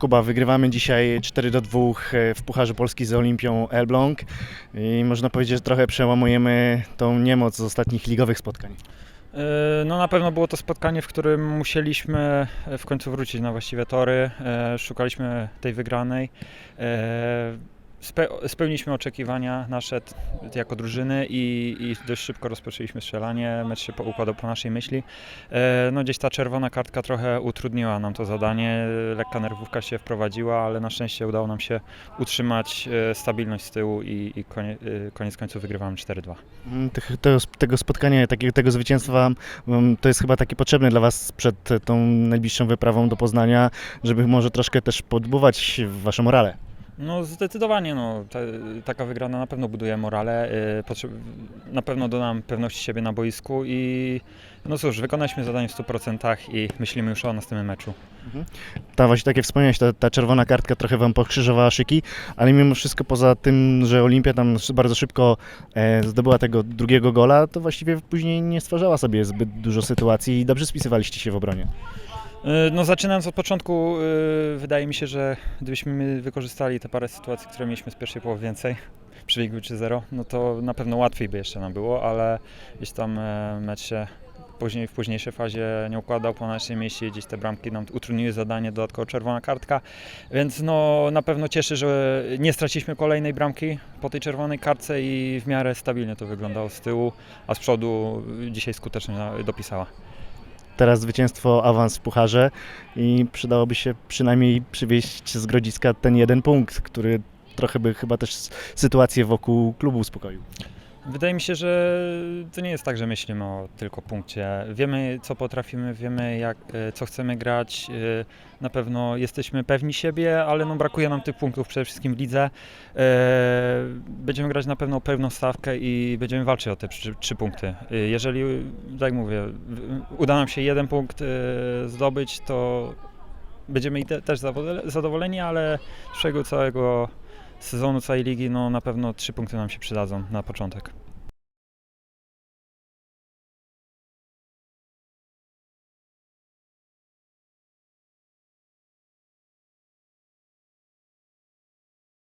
Kuba, wygrywamy dzisiaj 4 do 2 w Pucharze Polski z Olimpią Elbląg i można powiedzieć, że trochę przełamujemy tą niemoc z ostatnich ligowych spotkań. E, No na pewno było to spotkanie, w którym musieliśmy e, w końcu wrócić na właściwe tory. E, Szukaliśmy tej wygranej. Spe- Spełniliśmy oczekiwania nasze jako drużyny i, i dość szybko rozpoczęliśmy strzelanie. Mecz się układał po naszej myśli. E, No gdzieś ta czerwona kartka trochę utrudniła nam to zadanie. Lekka nerwówka się wprowadziła, ale na szczęście udało nam się utrzymać e, stabilność z tyłu i, i konie, e, koniec końców wygrywamy 4-2. Mm, tego, tego spotkania, takiego, tego zwycięstwa mm, to jest chyba takie potrzebne dla Was przed tą najbliższą wyprawą do Poznania, żeby może troszkę też podbudować Waszą morale. No zdecydowanie, no, ta, taka wygrana na pewno buduje morale, y, na pewno da nam pewności siebie na boisku i no cóż, wykonaliśmy zadanie w 100% i myślimy już o następnym meczu. Ta właśnie, tak jak wspomniałeś, ta, ta czerwona kartka trochę Wam pokrzyżowała szyki, ale mimo wszystko poza tym, że Olimpia tam bardzo szybko e, zdobyła tego drugiego gola, to właściwie później nie stwarzała sobie zbyt dużo sytuacji i dobrze spisywaliście się w obronie. Y, No zaczynając od początku, y, wydaje mi się, że gdybyśmy wykorzystali te parę sytuacji, które mieliśmy z pierwszej połowy więcej, przebiegły 3-0, no to na pewno łatwiej by jeszcze nam było, ale gdzieś tam e, mecz się później, w późniejszej fazie nie układał po naszej mieście, gdzieś te bramki nam utrudniły zadanie, dodatkowo czerwona kartka, więc no na pewno cieszy, że nie straciliśmy kolejnej bramki po tej czerwonej kartce i w miarę stabilnie to wyglądało z tyłu, a z przodu dzisiaj skutecznie dopisała. Teraz zwycięstwo, awans w pucharze i przydałoby się przynajmniej przywieźć z Grodziska ten jeden punkt, który trochę by chyba też sytuację wokół klubu uspokoił. Wydaje mi się, że to nie jest tak, że myślimy o tylko punkcie. Wiemy, co potrafimy, wiemy, jak, e, co chcemy grać. e, Na pewno jesteśmy pewni siebie, ale no brakuje nam tych punktów przede wszystkim w lidze. E, Będziemy grać na pewno pewną stawkę i będziemy walczyć o te trzy, punkty. Jeżeli, tak mówię, uda nam się jeden punkt zdobyć, to będziemy i te, też zadowoleni, ale z całego sezonu, całej ligi, no na pewno trzy punkty nam się przydadzą na początek.